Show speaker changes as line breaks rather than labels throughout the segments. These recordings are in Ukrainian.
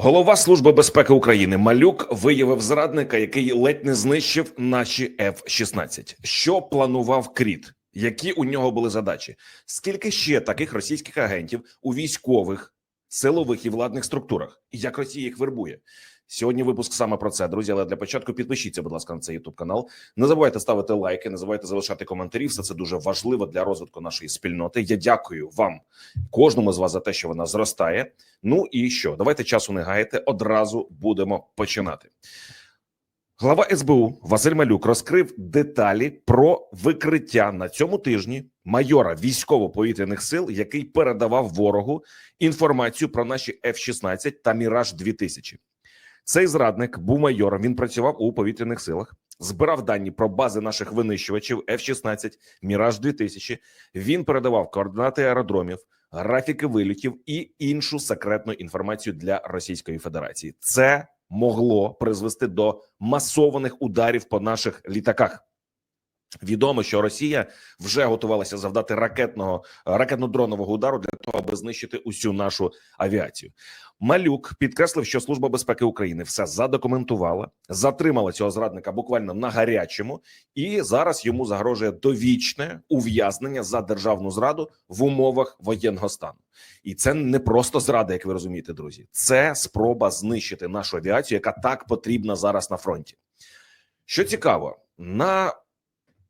Голова Служби безпеки України Малюк виявив зрадника, який ледь не знищив наші F-16. Що планував Кріт? Які у нього були задачі? Скільки ще таких російських агентів у військових, силових і владних структурах? Як Росія їх вербує? Сьогодні випуск саме про це, друзі. Але для початку підпишіться, будь ласка, на цей ютуб канал. Не забувайте ставити лайки, не забувайте залишати коментарі. Все це дуже важливо для розвитку нашої спільноти. Я дякую вам, кожному з вас, за те, що вона зростає. Ну і що? Давайте часу не гаяти. Одразу будемо починати. Глава СБУ Василь Малюк розкрив деталі про викриття на цьому тижні майора військово-повітряних сил, який передавав ворогу інформацію про наші F-16 та Міраж 2000 Цей зрадник був майором. Він працював у повітряних силах, збирав дані про бази наших винищувачів F-16, Міраж 2000 Він передавав координати аеродромів, графіки вилітів і іншу секретну інформацію для Російської Федерації. Це могло призвести до масованих ударів по наших літаках. Відомо, що Росія вже готувалася завдати ракетного ракетно-дронового удару для того, аби знищити усю нашу авіацію. Малюк підкреслив, що Служба безпеки України все задокументувала, затримала цього зрадника буквально на гарячому, і зараз йому загрожує довічне ув'язнення за державну зраду в умовах воєнного стану. І це не просто зрада, як ви розумієте, друзі. Це спроба знищити нашу авіацію, яка так потрібна зараз на фронті. Що цікаво, на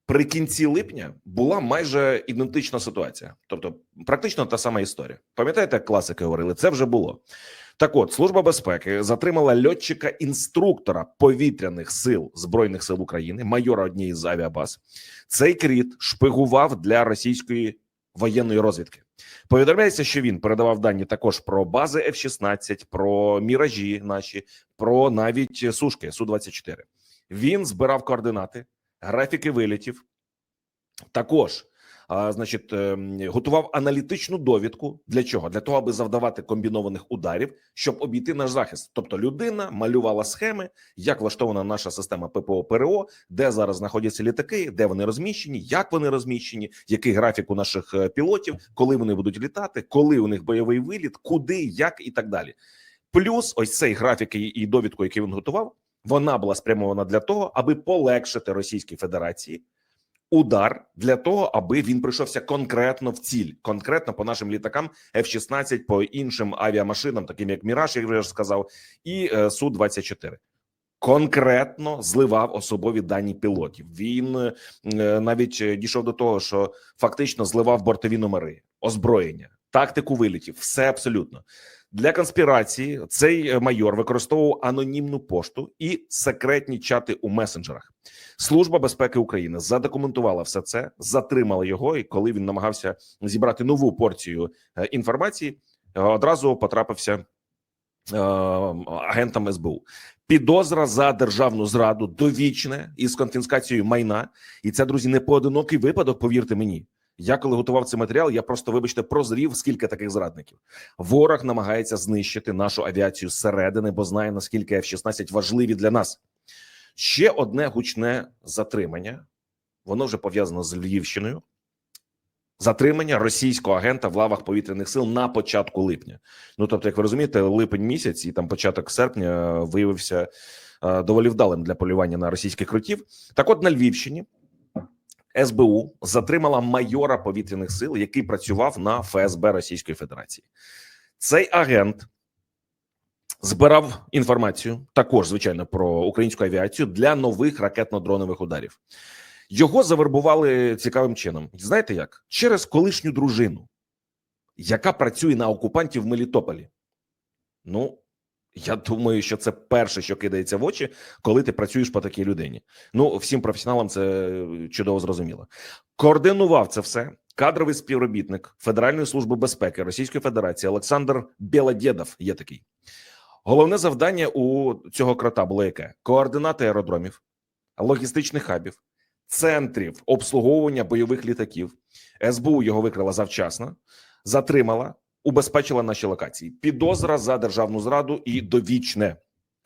Прикінці липня була майже ідентична ситуація, тобто практично та сама історія. Пам'ятаєте, як класики говорили? Це вже було так. От служба безпеки затримала льотчика інструктора повітряних сил збройних сил України, майора однієї з авіабаз. Цей кріт шпигував для російської воєнної розвідки. Повідомляється, що він передавав дані також про бази F-16, про міражі наші, про навіть сушки су 24 Він збирав координати графіки вилітів. Також, а, значить, ем, готував аналітичну довідку для чого? Для того, аби завдавати комбінованих ударів, щоб обійти наш захист. Тобто, людина малювала схеми, як влаштована наша система ППО ПРО, де зараз знаходяться літаки, де вони розміщені, як вони розміщені, який графік у наших е, пілотів, коли вони будуть літати, коли у них бойовий виліт, куди, як і так далі. Плюс, ось цей графік і, і довідку, який він готував. Вона була спрямована для того, аби полегшити Російській Федерації удар для того, аби він прийшовся конкретно в ціль, конкретно по нашим літакам F-16, по іншим авіамашинам, таким як Міраж, як вже сказав, і е, су 24 Конкретно зливав особові дані пілотів. Він е, навіть дійшов до того, що фактично зливав бортові номери, озброєння, тактику вилітів, все абсолютно. Для конспірації цей майор використовував анонімну пошту і секретні чати у месенджерах. Служба безпеки України задокументувала все це, затримала його. І коли він намагався зібрати нову порцію е, інформації, е, одразу потрапився е, агентам СБУ. Підозра за державну зраду довічне із конфіскацією майна, і це друзі не поодинокий випадок. Повірте мені. Я коли готував цей матеріал, я просто, вибачте, прозрів скільки таких зрадників. Ворог намагається знищити нашу авіацію зсередини, бо знає наскільки F-16 важливі для нас. Ще одне гучне затримання. Воно вже пов'язано з Львівщиною. Затримання російського агента в лавах повітряних сил на початку липня. Ну тобто, як ви розумієте, липень місяць і там початок серпня виявився е, доволі вдалим для полювання на російських крутів. Так, от на Львівщині. СБУ затримала майора повітряних сил, який працював на ФСБ Російської Федерації. Цей агент збирав інформацію також, звичайно, про українську авіацію для нових ракетно-дронових ударів. Його завербували цікавим чином. Знаєте як? Через колишню дружину, яка працює на окупантів в Мелітополі. Ну, я думаю, що це перше, що кидається в очі, коли ти працюєш по такій людині. Ну, всім професіоналам це чудово зрозуміло. Координував це все кадровий співробітник Федеральної служби безпеки Російської Федерації Олександр Білодєдов є такий. Головне завдання у цього крота було яке: координати аеродромів, логістичних хабів, центрів обслуговування бойових літаків. СБУ його викрила завчасно, затримала убезпечила наші локації. Підозра за державну зраду і довічне.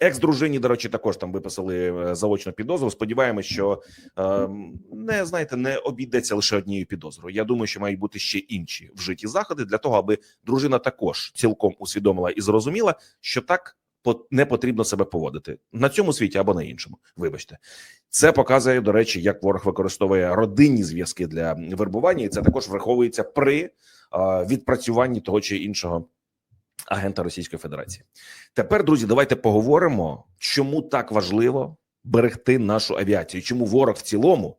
Екс-дружині, до речі, також там виписали е, заочну підозру. Сподіваємось, що е, не знаєте, не обійдеться лише однією підозрою. Я думаю, що мають бути ще інші вжиті заходи для того, аби дружина також цілком усвідомила і зрозуміла, що так не потрібно себе поводити на цьому світі або на іншому. Вибачте, це показує до речі, як ворог використовує родинні зв'язки для вербування, і це також враховується при відпрацюванні того чи іншого агента Російської Федерації. Тепер, друзі, давайте поговоримо, чому так важливо берегти нашу авіацію, чому ворог в цілому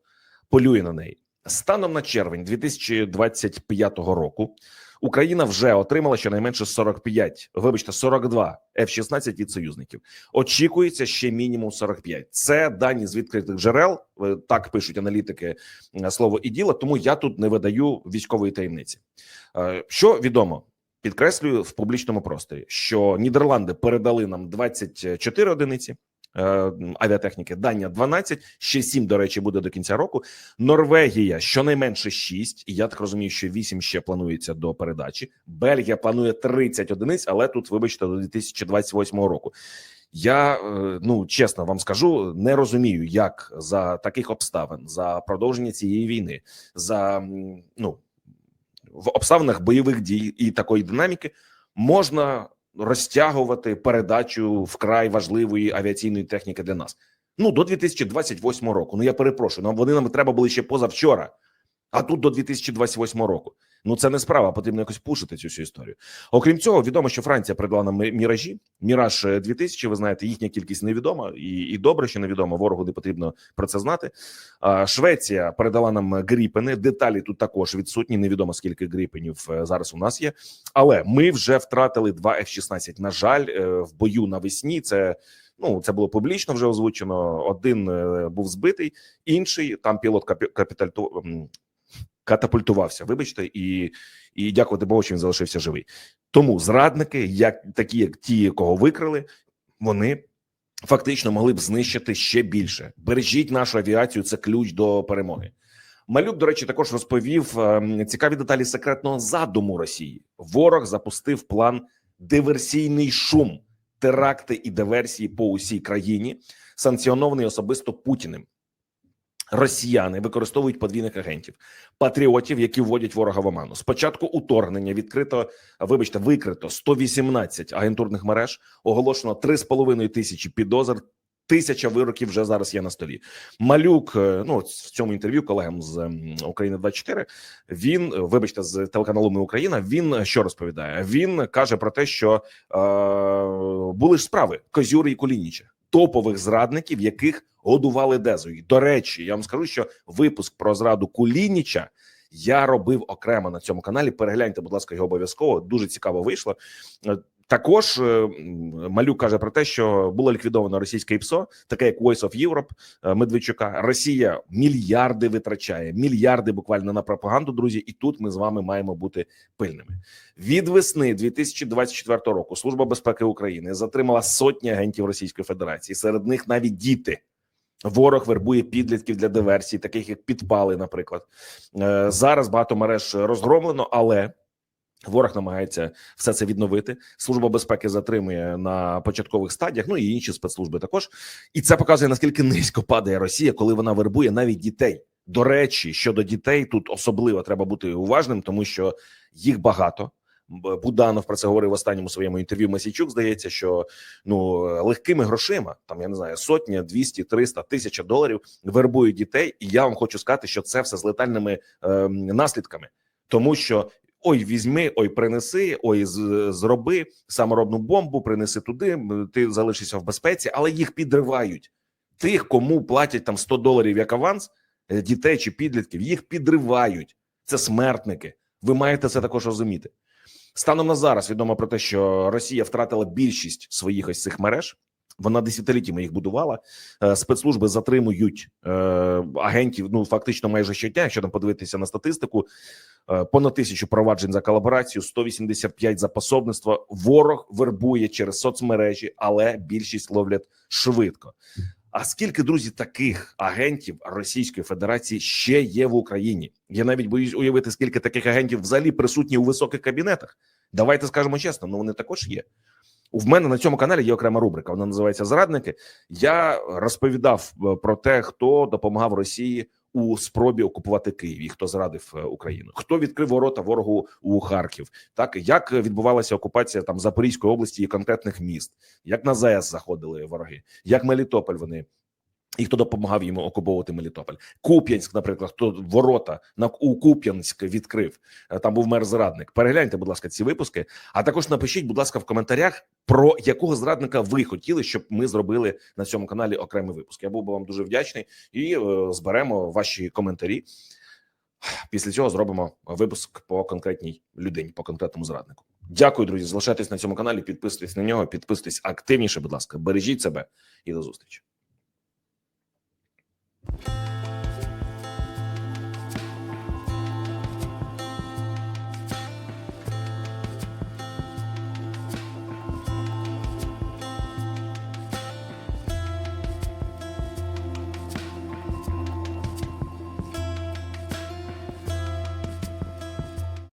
полює на неї. Станом на червень 2025 року Україна вже отримала щонайменше 45, вибачте, 42 F-16 від союзників. Очікується ще мінімум 45. Це дані з відкритих джерел. е, Так пишуть аналітики е, слово і діло. Тому я тут не видаю військової таємниці. Е, Що відомо? Підкреслюю в публічному просторі, що Нідерланди передали нам 24 одиниці авіатехніки, Данія 12, ще 7, до речі, буде до кінця року. Норвегія щонайменше 6, і я так розумію, що 8 ще планується до передачі. Бельгія планує 30 одиниць, але тут, вибачте, до 2028 року. Я е, ну чесно вам скажу, не розумію, як за таких обставин, за продовження цієї війни, за ну в обставинах бойових дій і такої динаміки можна розтягувати передачу вкрай важливої авіаційної техніки для нас. Ну до 2028 року. Ну я перепрошую. Нам вони нам треба були ще позавчора, а тут до 2028 року. Ну це не справа, потрібно якось пушити цю всю історію. Окрім цього, відомо, що Франція придбала нам міражі. Міраж е, 2000, Ви знаєте, їхня кількість невідома, і, і добре, що невідомо. Ворогу не потрібно про це знати. Швеція передала нам гріпени. Деталі тут також відсутні. Невідомо скільки гріпенів е, зараз у нас є. Але ми вже втратили два F-16. На жаль, е, в бою навесні це. Ну, це було публічно вже озвучено. Один е, був збитий, інший там пілот катапультувався. Вибачте, і, і дякувати Богу, що він залишився живий. Тому зрадники, як такі, як ті, кого викрили, вони фактично могли б знищити ще більше. Бережіть нашу авіацію. Це ключ до перемоги. Малюк, до речі, також розповів е, цікаві деталі секретного задуму Росії. Ворог запустив план диверсійний шум, теракти і диверсії по усій країні, санкціонований особисто Путіним. Росіяни використовують подвійних агентів, патріотів, які вводять ворога в оману. Спочатку уторгнення відкрито, вибачте, викрито 118 агентурних мереж, оголошено 3,5 тисячі підозр. Тисяча вироків вже зараз є на столі. Малюк, е, ну в цьому інтерв'ю колегам з України 24 Він, е, вибачте, з телеканалу Ми Україна. Він е, що розповідає? Він каже про те, що е, були ж справи Козюри і Кулініча, топових зрадників, яких годували дезою. До речі, я вам скажу, що випуск про зраду Кулініча я робив окремо на цьому каналі. Перегляньте, будь ласка, його обов'язково. Дуже цікаво вийшло. Також е, Малюк каже про те, що було ліквідовано російське ІПСО, таке як Voice of Europe е, Медведчука. Росія мільярди витрачає, мільярди буквально на пропаганду. Друзі, і тут ми з вами маємо бути пильними. Від весни 2024 року Служба безпеки України затримала сотні агентів Російської Федерації. Серед них навіть діти. Ворог вербує підлітків для диверсій, таких як підпали. Наприклад, Е, зараз багато мереж розгромлено, але ворог намагається все це відновити. Служба безпеки затримує на початкових стадіях. Ну і інші спецслужби також. І це показує наскільки низько падає Росія, коли вона вербує навіть дітей. До речі, щодо дітей тут особливо треба бути уважним, тому що їх багато. Буданов про це говорив в останньому своєму інтерв'ю. Месійчук здається, що ну легкими грошима, там я не знаю, сотня, 200, 300, тисяча доларів вербують дітей. І я вам хочу сказати, що це все з летальними е, наслідками, тому що. Ой, візьми, ой, принеси, ой, зроби саморобну бомбу, принеси туди. Ти залишишся в безпеці, але їх підривають. Тих, кому платять там 100 доларів як аванс, е, дітей чи підлітків, їх підривають. Це смертники. Ви маєте це також розуміти. Станом на зараз відомо про те, що Росія втратила більшість своїх ось цих мереж. Вона десятиліттями їх будувала. Е, Спецслужби затримують е, агентів. Ну фактично майже щодня. Якщо там подивитися на статистику, е, понад тисячу проваджень за колаборацію, 185 за пособництво. Ворог вербує через соцмережі, але більшість ловлять швидко. А скільки друзі таких агентів Російської Федерації ще є в Україні? Я навіть боюсь уявити, скільки таких агентів взагалі присутні у високих кабінетах. Давайте скажемо чесно, ну вони також є. У мене на цьому каналі є окрема рубрика. Вона називається Зрадники. Я розповідав е, про те, хто допомагав Росії у спробі окупувати Київ і хто зрадив е, Україну, хто відкрив ворота ворогу у Харків, так як відбувалася окупація там Запорізької області і конкретних міст, як на ЗАЕС заходили вороги, як Мелітополь вони. І хто допомагав йому окуповувати Мелітополь? Куп'янськ, наприклад, хто ворота на у Куп'янськ відкрив. Е, Там був мер зрадник. Перегляньте, будь ласка, ці випуски. А також напишіть, будь ласка, в коментарях про якого зрадника ви хотіли, щоб ми зробили на цьому каналі окремий випуск. Я був би вам дуже вдячний і е, зберемо ваші коментарі. Після цього зробимо випуск по конкретній людині, по конкретному зраднику. Дякую, друзі. Залишайтесь на цьому каналі, підписуйтесь на нього, підписуйтесь активніше. Будь ласка, бережіть себе і до зустрічі. Thank you.